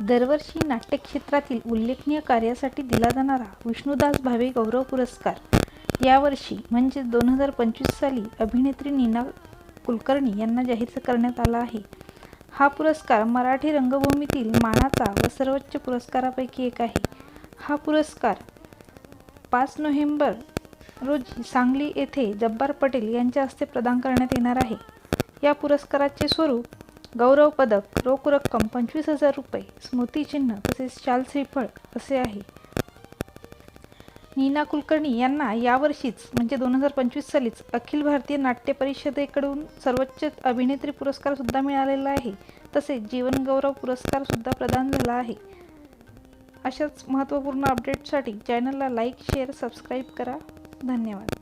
दरवर्षी नाट्यक्षेत्रातील उल्लेखनीय कार्यासाठी दिला जाणारा विष्णुदास भावे गौरव पुरस्कार. यावर्षी म्हणजे दोन हजार पंचवीस साली अभिनेत्री नीना कुलकर्णी यांना जाहीर करण्यात आला आहे. हा पुरस्कार मराठी रंगभूमीतील मानाचा व सर्वोच्च पुरस्कारापैकी एक आहे. हा पुरस्कार पाच नोव्हेंबर रोजी सांगली येथे जब्बार पटेल यांच्या हस्ते प्रदान करण्यात येणार आहे. या पुरस्काराचे स्वरूप गौरव पदक रोख रक्कम पंचवीस हजार रुपये स्मृतिचिन्ह तसेच शाल श्रीफळ असे आहे. नीना कुलकर्णी यांना यावर्षीच म्हणजे दोन हजार पंचवीस सालीच अखिल भारतीय नाट्य परिषदेकडून सर्वोच्च अभिनेत्री पुरस्कार सुद्धा मिळालेला आहे. तसेच जीवनगौरव पुरस्कार सुद्धा प्रदान झाला आहे. अशाच महत्त्वपूर्ण अपडेटसाठी चॅनलला लाईक शेअर सबस्क्राईब करा. धन्यवाद.